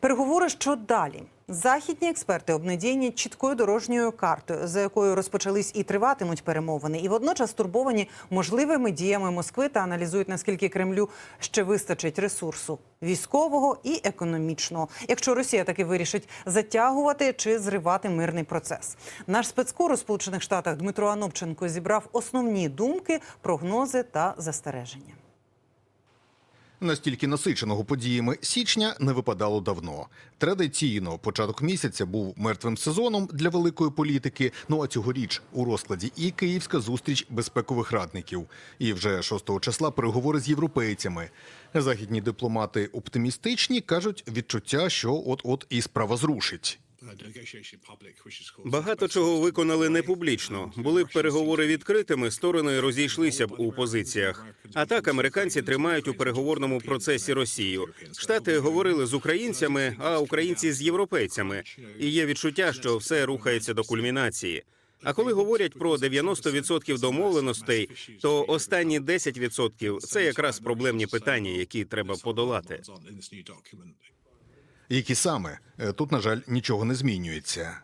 Переговори що далі? Західні експерти обнадійні чіткою дорожньою картою, за якою розпочались і триватимуть перемовини, і водночас турбовані можливими діями Москви та аналізують наскільки Кремлю ще вистачить ресурсу військового і економічного, якщо Росія таки вирішить затягувати чи зривати мирний процес. Наш спецкор у Сполучених Штатах Дмитро Анопченко зібрав основні думки, прогнози та застереження. Настільки насиченого подіями січня не випадало давно. Традиційно початок місяця був мертвим сезоном для великої політики. Ну а цьогоріч у розкладі і київська зустріч безпекових радників. І вже 6 числа переговори з європейцями. Західні дипломати оптимістичні кажуть відчуття, що от-от і справа зрушить. Багато чого виконали не публічно. Були б переговори відкритими, сторони розійшлися б у позиціях. А так американці тримають у переговорному процесі Росію. Штати говорили з українцями, а українці з європейцями. І є відчуття, що все рухається до кульмінації. А коли говорять про 90% домовленостей, то останні 10% – це якраз проблемні питання, які треба подолати. Які саме Е, тут, на жаль, нічого не змінюється.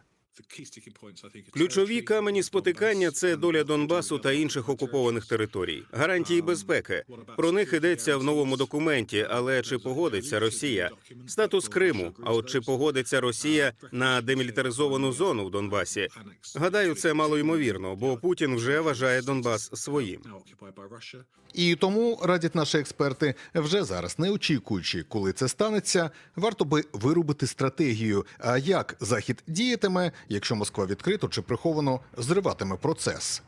Ключові камені спотикання це доля Донбасу та інших окупованих територій, гарантії безпеки. Про них йдеться в новому документі. Але чи погодиться Росія? Статус Криму. А от чи погодиться Росія на демілітаризовану зону в Донбасі? Гадаю, це мало ймовірно, бо Путін вже вважає Донбас своїм. І тому радять наші експерти вже зараз, не очікуючи, коли це станеться, варто би виробити стратегію. А як захід діятиме, якщо Москва відкрито чи приховано зриватиме процес?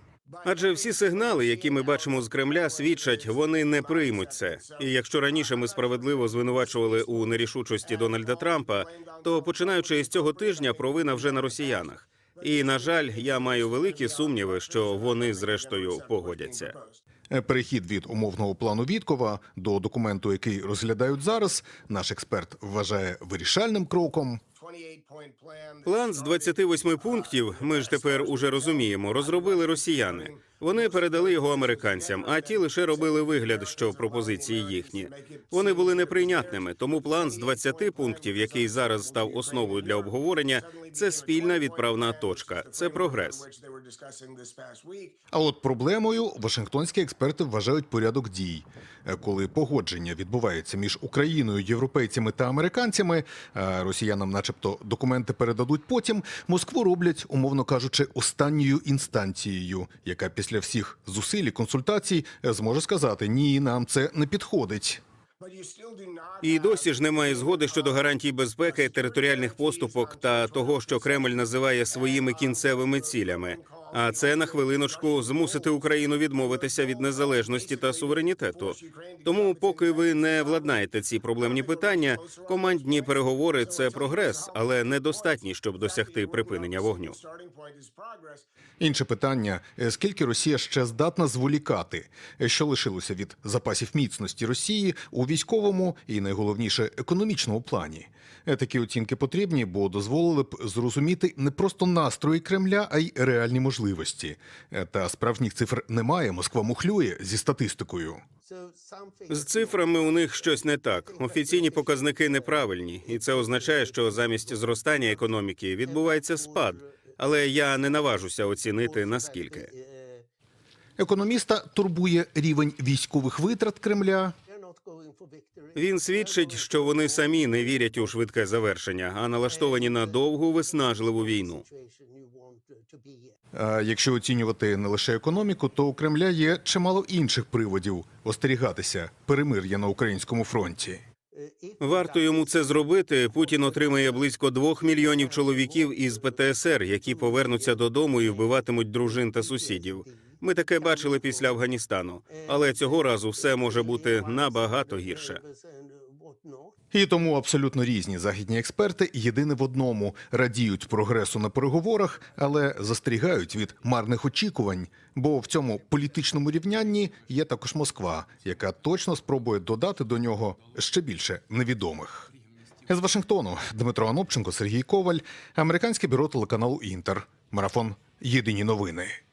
Адже всі сигнали, які ми бачимо з Кремля, свідчать, вони не приймуть це. І якщо раніше ми справедливо звинувачували у нерішучості Дональда Трампа, то починаючи з цього тижня, провина вже на росіянах. І на жаль, я маю великі сумніви, що вони зрештою погодяться. Перехід від умовного плану Віткова до документу, який розглядають зараз, наш експерт вважає вирішальним кроком. План з 28 пунктів. Ми ж тепер уже розуміємо. Розробили росіяни. Вони передали його американцям, а ті лише робили вигляд, що пропозиції їхні. Вони були неприйнятними. Тому план з 20 пунктів, який зараз став основою для обговорення, це спільна відправна точка. Це прогрес. А от проблемою вашингтонські експерти вважають порядок дій. Е, Коли погодження відбувається між Україною, європейцями та американцями, а росіянам, начебто, документи передадуть потім. Москву роблять, умовно кажучи, останньою інстанцією, яка після всіх зусиль і консультацій е, зможе сказати: ні, нам це не підходить. І досі ж немає згоди щодо гарантій безпеки, територіальних поступок та того, що Кремль називає своїми кінцевими цілями. А це на хвилиночку змусити Україну відмовитися від незалежності та суверенітету. Тому, поки ви не владнаєте ці проблемні питання, командні переговори це прогрес, але недостатній, щоб досягти припинення вогню. Інше питання: скільки Росія ще здатна зволікати, що лишилося від запасів міцності Росії у військовому і найголовніше економічному плані. Такі оцінки потрібні, бо дозволили б зрозуміти не просто настрої Кремля, а й реальні можливості. Е, Та справжніх цифр немає. Москва мухлює зі статистикою. З цифрами у них щось не так. Офіційні показники неправильні, і це означає, що замість зростання економіки відбувається спад. Але я не наважуся оцінити наскільки. Економіста турбує рівень військових витрат Кремля. Він свідчить, що вони самі не вірять у швидке завершення, а налаштовані на довгу виснажливу війну. Якщо оцінювати не лише економіку, то у Кремля є чимало інших приводів остерігатися перемир'я на українському фронті. Варто йому це зробити. Путін отримає близько двох мільйонів чоловіків із ПТСР, які повернуться додому і вбиватимуть дружин та сусідів. Ми таке бачили після Афганістану, але цього разу все може бути набагато гірше. І тому абсолютно різні західні експерти єдине в одному радіють прогресу на переговорах, але застерігають від марних очікувань. Бо в цьому політичному рівнянні є також Москва, яка точно спробує додати до нього ще більше невідомих. З Вашингтону Дмитро Анопченко, Сергій Коваль, американське бюро телеканалу Інтер. Марафон Єдині новини.